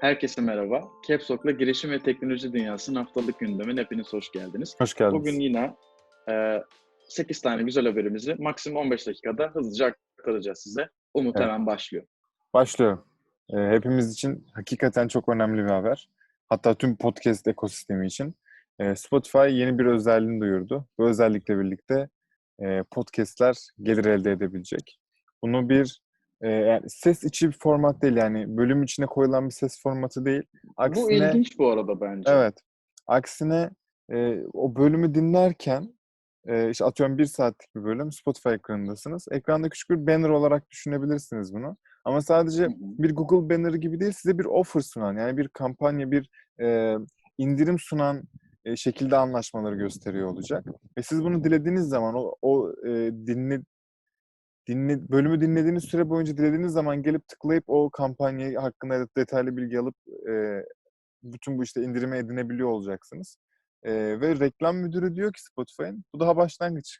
Herkese merhaba. Capsok'la girişim ve teknoloji dünyasının haftalık gündemine hepiniz hoş geldiniz. Hoş geldiniz. Bugün yine e, 8 tane güzel haberimizi maksimum 15 dakikada hızlıca aktaracağız size. Umut Evet. hemen başlıyor. Başlıyorum. Ee, hepimiz için hakikaten çok önemli bir haber. Hatta tüm podcast ekosistemi için. Ee, Spotify yeni bir özelliğini duyurdu. Bu özellikle birlikte e, podcastler gelir elde edebilecek. Bunu bir e, yani ses içi bir format değil yani bölüm içine koyulan bir ses formatı değil. Aksine, Bu ilginç bu arada bence. Evet. Aksine e, o bölümü dinlerken e, işte atıyorum bir saatlik bir bölüm Spotify ekranındasınız. Ekranda küçük bir banner olarak düşünebilirsiniz bunu. Ama sadece bir Google bannerı gibi değil size bir offer sunan yani bir kampanya, bir e, indirim sunan e, şekilde anlaşmaları gösteriyor olacak. Ve siz bunu dilediğiniz zaman o, o e, dinle, dinle, bölümü dinlediğiniz süre boyunca dilediğiniz zaman gelip tıklayıp o kampanya hakkında detaylı bilgi alıp e, bütün bu işte indirime edinebiliyor olacaksınız. E, ve reklam müdürü diyor ki Spotify'ın bu daha başlangıç.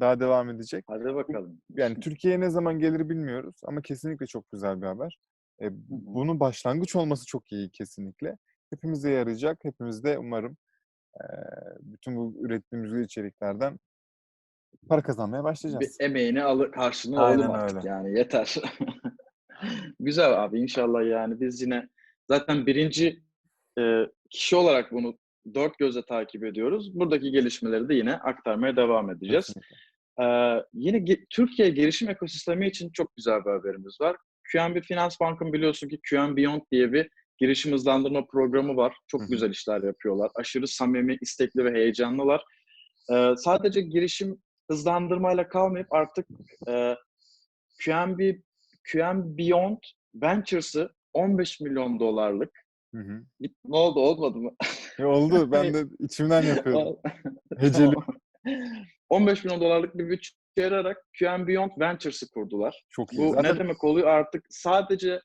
Daha devam edecek. Hadi bakalım. Yani Türkiye'ye ne zaman gelir bilmiyoruz ama kesinlikle çok güzel bir haber. E, bunun başlangıç olması çok iyi kesinlikle. Hepimize yarayacak. Hepimiz de umarım e, bütün bu ürettiğimiz içeriklerden para kazanmaya bir başlayacağız. emeğini alır, karşılığını Aynen alalım artık öyle. yani yeter. Güzel abi inşallah yani biz yine zaten birinci e, kişi olarak bunu dört gözle takip ediyoruz. Buradaki gelişmeleri de yine aktarmaya devam edeceğiz. Kesinlikle. Ee, yine ge- Türkiye girişim ekosistemi için çok güzel bir haberimiz var. QNB Finans Bank'ın biliyorsun ki QN Beyond diye bir girişim hızlandırma programı var. Çok güzel işler yapıyorlar. Aşırı samimi, istekli ve heyecanlılar. Ee, sadece girişim hızlandırmayla kalmayıp artık e, QNB, QN Beyond Ventures'ı 15 milyon dolarlık Hı hı. ne oldu olmadı mı? E, oldu. Ben de içimden yapıyordum. Heceli. Tamam. 15 milyon dolarlık bir bütçe ayırarak QN Beyond Ventures'ı kurdular. Çok iyi. Bu Zaten ne demek oluyor artık sadece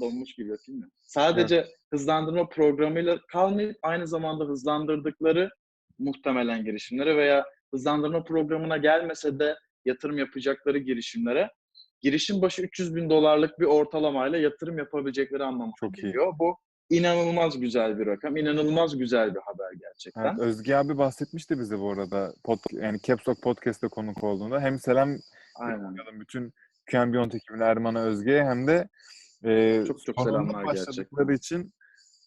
donmuş gibi yapayım mı? Sadece hızlandırma programıyla kalmayıp aynı zamanda hızlandırdıkları muhtemelen girişimlere veya hızlandırma programına gelmese de yatırım yapacakları girişimlere girişim başı 300 bin dolarlık bir ortalamayla yatırım yapabilecekleri anlamına Çok iyi. geliyor. Bu inanılmaz güzel bir rakam, inanılmaz güzel bir haber gerçekten. Evet, Özge abi bahsetmişti bize bu arada. Pod, yani Caps Lock Podcast'te konuk olduğunda. Hem selam Aynen. bütün QM Beyond ekibine Erman'a Özge'ye hem de e, Çok çok selamlar başladıkları gerçekten. için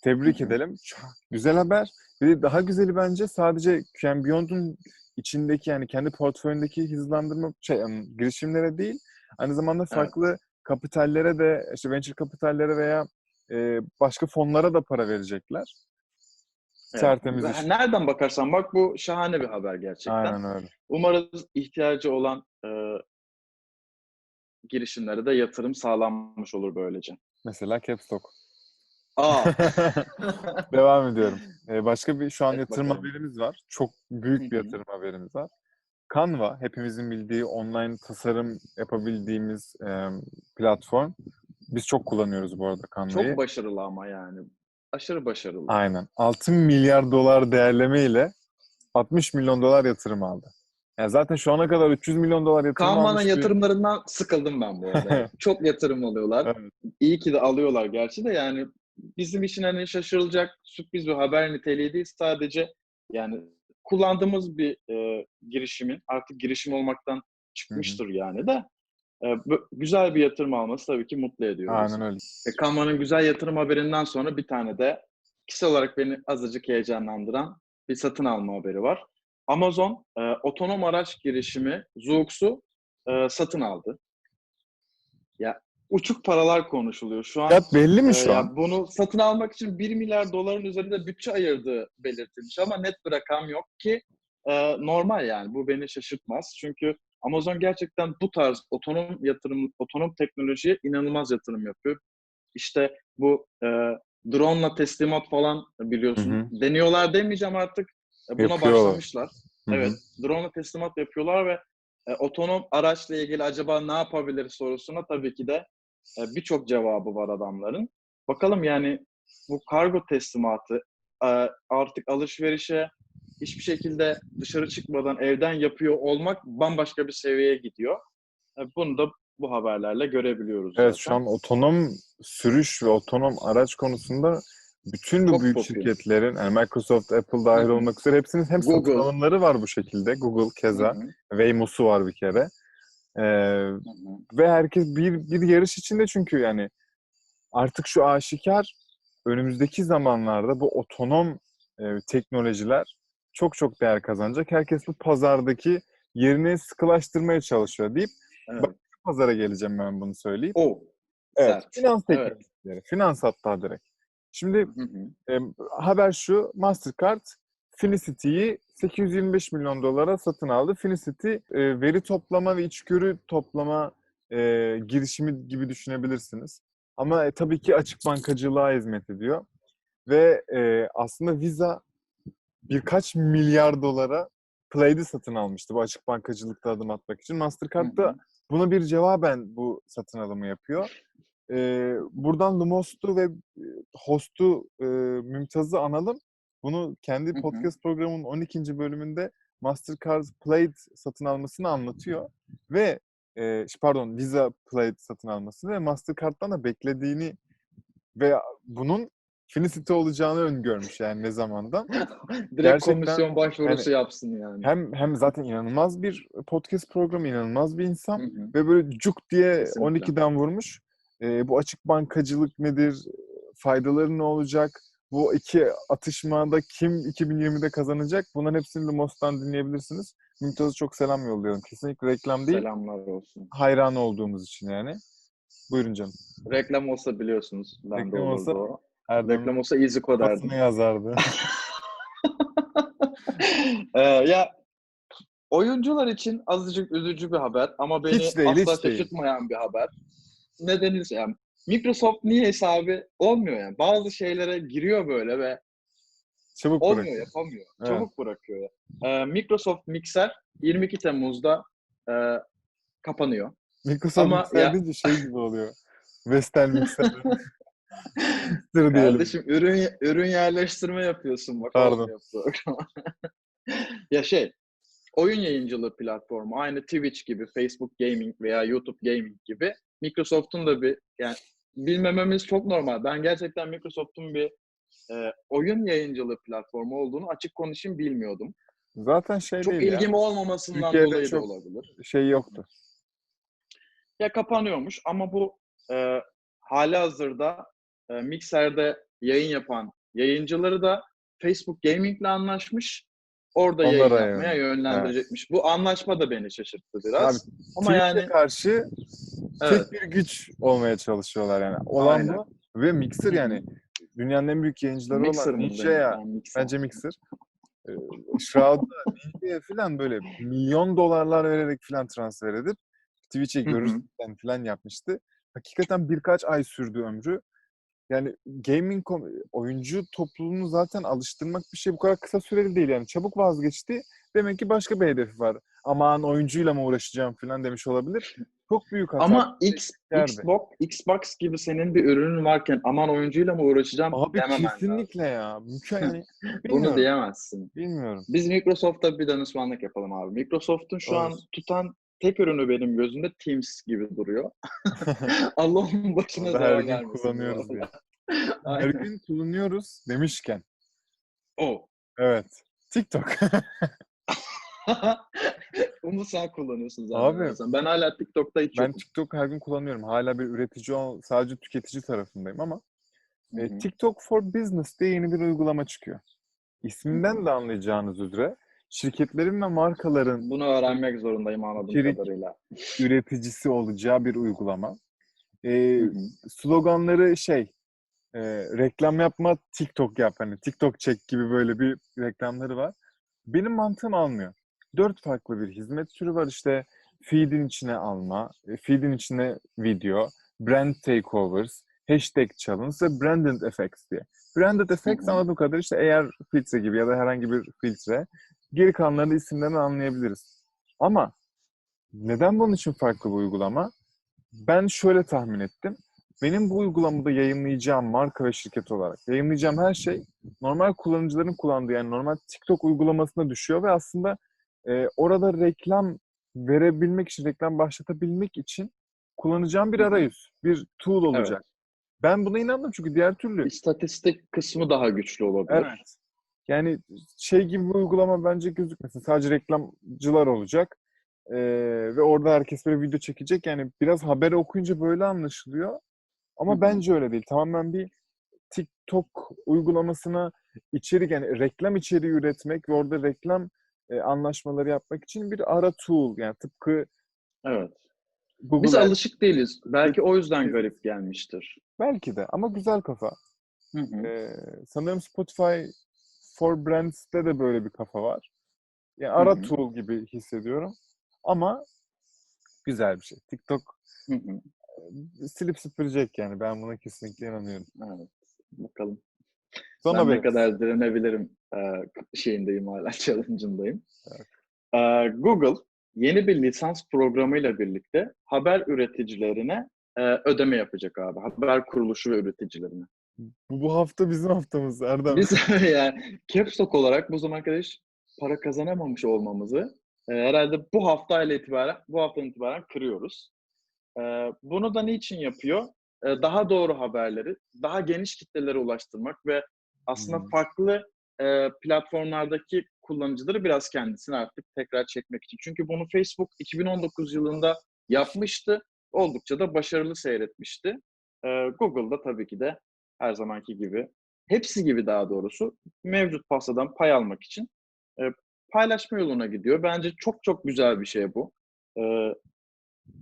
tebrik edelim. Çok güzel haber. Bir de daha güzeli bence sadece QM Beyond'un içindeki yani kendi portföyündeki hızlandırma şey yani girişimlere değil aynı zamanda farklı kapitallere de işte venture kapitallere veya e, başka fonlara da para verecekler. Evet. Tertemiz iş. Nereden bakarsan bak bu şahane bir haber gerçekten. Aynen öyle. Umarız ihtiyacı olan e, girişimlere de yatırım sağlanmış olur böylece. Mesela Caps Lock. Aa, Devam ediyorum. Ee, başka bir şu an Evet, yatırım bakalım. haberimiz var. Çok büyük bir yatırım haberimiz var. Canva, hepimizin bildiği online tasarım yapabildiğimiz e, platform. Biz çok kullanıyoruz bu arada Canva'yı. çok başarılı ama yani. Aşırı başarılı. Aynen. 6 milyar dolar değerleme ile 60 milyon dolar yatırım aldı. Yani zaten şu ana kadar 300 milyon dolar yatırım Kanban'ın almış bir- yatırımlarından sıkıldım ben bu arada. çok yatırım alıyorlar. Evet. İyi ki de alıyorlar gerçi de yani bizim için hani şaşırılacak sürpriz bir haber niteliği değil. Sadece yani kullandığımız bir e, girişimin artık girişim olmaktan çıkmıştır yani de e, güzel bir yatırım alması tabii ki mutlu ediyor. Aynen öyle. E, Kanban'ın güzel yatırım haberinden sonra bir tane de kişisel olarak beni azıcık heyecanlandıran bir satın alma haberi var. Amazon e, otonom araç girişimi Zoox'u e, satın aldı. Ya uçuk paralar konuşuluyor. Şu an Fiyat belli mi ee, şu ya an? bunu satın almak için 1 milyar doların üzerinde bütçe ayırdığı belirtilmiş ama net bir rakam yok ki e, normal yani bu beni şaşırtmaz. Çünkü Amazon gerçekten bu tarz otonom yatırım, otonom teknolojiye inanılmaz yatırım yapıyor. İşte bu e, drone'la teslimat falan biliyorsun. Hı Deniyorlar demeyeceğim artık. E, buna Yapıyorlar. başlamışlar. Hı hı. Evet, drone'la teslimat yapıyorlar ve e, otonom araçla ilgili acaba ne yapabilir sorusuna tabii ki de e, birçok cevabı var adamların. Bakalım yani bu kargo teslimatı e, artık alışverişe hiçbir şekilde dışarı çıkmadan evden yapıyor olmak bambaşka bir seviyeye gidiyor. E, bunu da bu haberlerle görebiliyoruz Evet zaten. şu an otonom sürüş ve otonom araç konusunda bütün bu Çok büyük popüler. şirketlerin, yani Microsoft, Apple dahil olmak üzere hepsinin hem satın Google. alımları var bu şekilde. Google keza. Waymo'su var bir kere. Ee, hı hı. ve herkes bir, bir yarış içinde çünkü yani artık şu aşikar önümüzdeki zamanlarda bu otonom e, teknolojiler çok çok değer kazanacak. Herkes bu pazardaki yerini sıkılaştırmaya çalışıyor deyip Evet. Bak- pazara geleceğim ben bunu söyleyeyim. O. Evet, Sert. finans Evet. teknolojileri. Finans hatta direkt. Şimdi Hı hı. e, haber şu, Mastercard Felicity'yi 825 milyon dolara satın aldı. Felicity e, veri toplama ve içgörü toplama e, girişimi gibi düşünebilirsiniz. Ama e, tabii ki açık bankacılığa hizmet ediyor. Ve e, aslında Visa birkaç milyar dolara Plaid'i satın almıştı bu açık bankacılıkta adım atmak için. Mastercard da buna bir cevaben bu satın alımı yapıyor. Ee, buradan Lumos'tu ve e, host'u e, Mümtaz'ı analım. Bunu kendi podcast programının 12. bölümünde Mastercard Plaid satın almasını anlatıyor. Ve e, pardon Visa Plaid satın almasını ve Mastercard'dan da beklediğini ve bunun Finicity olacağını öngörmüş yani ne zamandan. Direkt Gerçekten komisyon başvurusu yapsın yani. Hem hem zaten inanılmaz bir podcast programı, inanılmaz bir insan. Hı hı. Ve böyle cuk diye Kesinlikle. 12'den vurmuş. Ee, bu açık bankacılık nedir? Faydaları ne olacak? Bu iki atışmada kim 2020'de kazanacak? Bunların hepsini Lumos'tan dinleyebilirsiniz. Mümtaz'a çok selam yolluyorum. Kesinlikle reklam değil. Selamlar olsun. Hayran olduğumuz için yani. Buyurun canım. Reklam olsa biliyorsunuz. Ben de Reklam olurdu olsa o. Erdem Reklam olsa Iziko derdim. basını yazardı. Ee, ya oyuncular için azıcık üzücü bir haber ama beni Hiç değil, asla hiç değil. şaşırtmayan bir haber. Nedeni yani Microsoft niye hesabı olmuyor yani. Bazı şeylere giriyor böyle ve Çabuk olmuyor, bırakın. yapamıyor. Evet. Çabuk bırakıyor. Ee, Microsoft Mixer 22 Temmuz'da e, kapanıyor. Microsoft Ama Mixer ya- deyince şey gibi oluyor. Vestel Mixer. Diyelim. Kardeşim ürün ürün yerleştirme yapıyorsun bakalım Pardon. yapıyor. ya şey oyun yayıncılığı platformu aynı Twitch gibi, Facebook Gaming veya YouTube Gaming gibi Microsoft'un da bir yani bilmememiz çok normal. Ben gerçekten Microsoft'un bir e, oyun yayıncılığı platformu olduğunu açık konuşayım bilmiyordum. Zaten şey Çok değil ya. ilgim olmamasından Türkiye'de dolayı çok- da olabilir. Şey yoktu. Ya kapanıyormuş ama bu e, hali hazırda e, Mixer'de yayın yapan yayıncıları da Facebook Gaming'le anlaşmış. Orada yayın Onlara yapmaya yön- yönlendirecekmiş. Bu anlaşma da beni şaşırttı biraz. Abi, ama Twitch'e yani karşı evet, tek bir güç olmaya çalışıyorlar yani. Olan Aynen. bu. Ve Mixer yani dünyanın en büyük yayıncıları Mixer olan Ninja'ya? Ben Mixer. bence Mixer. Ee, Shroud'a, Ninja'ya falan böyle milyon dolarlar vererek falan transfer edip Twitch'e görürsen falan yapmıştı. Hakikaten birkaç ay sürdü ömrü. Yani gaming oyuncu topluluğunu zaten alıştırmak bir şey bu kadar kısa süreli değil yani. Çabuk vazgeçti. Demek ki başka bir hedefi var. Aman oyuncuyla mı uğraşacağım falan demiş olabilir. Çok büyük hata. Ama X, Nerede? Xbox, Xbox gibi senin bir ürünün varken aman oyuncuyla mı uğraşacağım Abi lazım. kesinlikle ya. Mükemmel. Bunu diyemezsin. Bilmiyorum. Biz Microsoft'ta bir danışmanlık yapalım abi. Microsoft'un şu an Olur. tutan tek ürünü benim gözümde Teams gibi duruyor. Allah onun başına zarar her gün vermesin. kullanıyoruz arada. Her gün kullanıyoruz demişken. O. Evet. TikTok. Onu sen kullanıyorsun Abi, zaten. Ben hala TikTok'ta hiç ben. TikTok her gün kullanıyorum. Hala bir üretici sadece tüketici tarafındayım ama e. TikTok for Business diye yeni bir uygulama çıkıyor. İsminden de anlayacağınız üzere şirketlerin ve markaların Bunu öğrenmek zorundayım anladığım İçerik- kadarıyla. üreticisi olacağı bir uygulama. E, Hı hı. sloganları şey e, reklam yapma TikTok yap hani TikTok çek gibi böyle bir reklamları var. Benim mantığım almıyor. Dört farklı bir hizmet türü var işte feed'in içine alma, e, feed'in içine video, brand takeovers, hashtag challenge ve branded effects diye. Branded effects anladığım kadarıyla işte eğer filtre gibi ya da herhangi bir filtre. Geri kalanları isimlerini anlayabiliriz. Ama neden bunun için farklı bir uygulama? Ben şöyle tahmin ettim. Benim bu uygulamada yayınlayacağım marka ve şirket olarak yayınlayacağım her şey normal kullanıcıların kullandığı yani normal TikTok uygulamasına düşüyor ve aslında e, orada reklam verebilmek için, reklam başlatabilmek için kullanacağım bir arayüz, bir tool olacak. Ben buna inandım çünkü diğer türlü İstatistik kısmı daha güçlü olabilir. Evet. Yani şey gibi bir uygulama bence gözükmesin. Sadece reklamcılar olacak. Ee, ve orada herkes böyle video çekecek. Yani biraz haberi okuyunca böyle anlaşılıyor. Ama Hı hı. bence öyle değil. Tamamen bir TikTok uygulamasına içerik yani reklam içeriği üretmek ve orada reklam e, anlaşmaları yapmak için bir ara tool. Yani tıpkı Evet. Google Biz alışık değiliz. Belki o yüzden garip gelmiştir. belki de ama güzel kafa. Hı hı. Ee, sanırım Spotify for Brands'te de böyle bir kafa var. Yani ara Hı hı. tool gibi hissediyorum. Ama güzel bir şey. TikTok Hı hı. e, silip süpürecek yani. Ben buna kesinlikle inanıyorum. Evet. Bakalım. Son ben ne kadar direnebilirim şeyindeyim hala, challenge'ındayım. Evet. Google yeni bir lisans programıyla birlikte haber üreticilerine ödeme yapacak abi. Haber kuruluşu ve üreticilerine. Bu, bu hafta bizim haftamız Erdem. Biz yani Caps Lock olarak bu zamana kadar para kazanamamış olmamızı e, herhalde bu haftayla itibaren, bu haftadan itibaren kırıyoruz. E, bunu da niçin yapıyor? E, daha doğru haberleri, daha geniş kitlelere ulaştırmak ve aslında Hmm. farklı e, platformlardaki kullanıcıları biraz kendisine artık tekrar çekmek için. Çünkü bunu Facebook 2019 yılında yapmıştı. Oldukça da başarılı seyretmişti. E, Google'da tabii ki de her zamanki gibi, hepsi gibi daha doğrusu mevcut pastadan pay almak için e, paylaşma yoluna gidiyor. Bence çok çok güzel bir şey bu. E,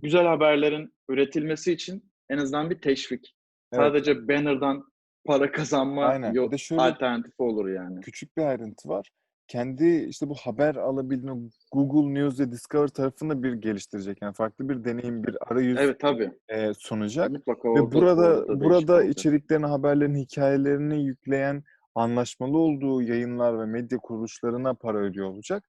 güzel haberlerin üretilmesi için en azından bir teşvik. Evet. Sadece banner'dan para kazanma Aynen. de şöyle alternatifi olur yani. küçük bir ayrıntı var. Kendi işte bu haber alabildiğini Google News ve Discover tarafını bir geliştirecek. Yani farklı bir deneyim, bir arayüz Evet tabii. e, sunacak. Mutlaka Ve orada, burada orada burada içeriklerini, haberlerin hikayelerini yükleyen anlaşmalı olduğu yayınlar ve medya kuruluşlarına para ödüyor olacak.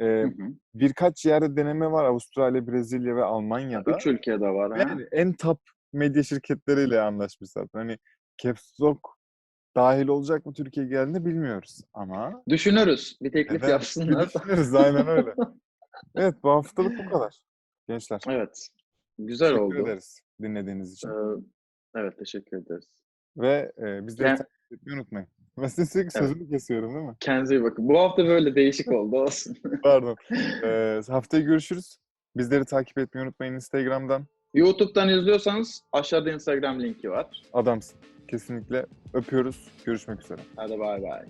Ee, Hı hı. birkaç yerde deneme var. Avustralya, Brezilya ve Almanya'da. Üç ülkede var. Yani en top medya şirketleriyle anlaşmış zaten. Hani Caps Lock dahil olacak mı Türkiye geldiğinde bilmiyoruz. Ama Düşünürüz. Bir teklif Evet, yapsınlar. düşünürüz aynen öyle. Evet bu haftalık bu kadar. Gençler. evet. Güzel teşekkür oldu. ederiz dinlediğiniz için. Ee, evet teşekkür ederiz. Ve e, bizleri Yani- takip etmeyi unutmayın. Ben sürekli Evet. sözünü kesiyorum değil mi? Kendinize iyi bakın. Bu hafta böyle değişik oldu olsun. Pardon. Ee, haftaya görüşürüz. Bizleri takip etmeyi unutmayın Instagram'dan. YouTube'dan izliyorsanız aşağıda Instagram linki var. Adamsın. Kesinlikle öpüyoruz. Görüşmek üzere. Hadi bay bay.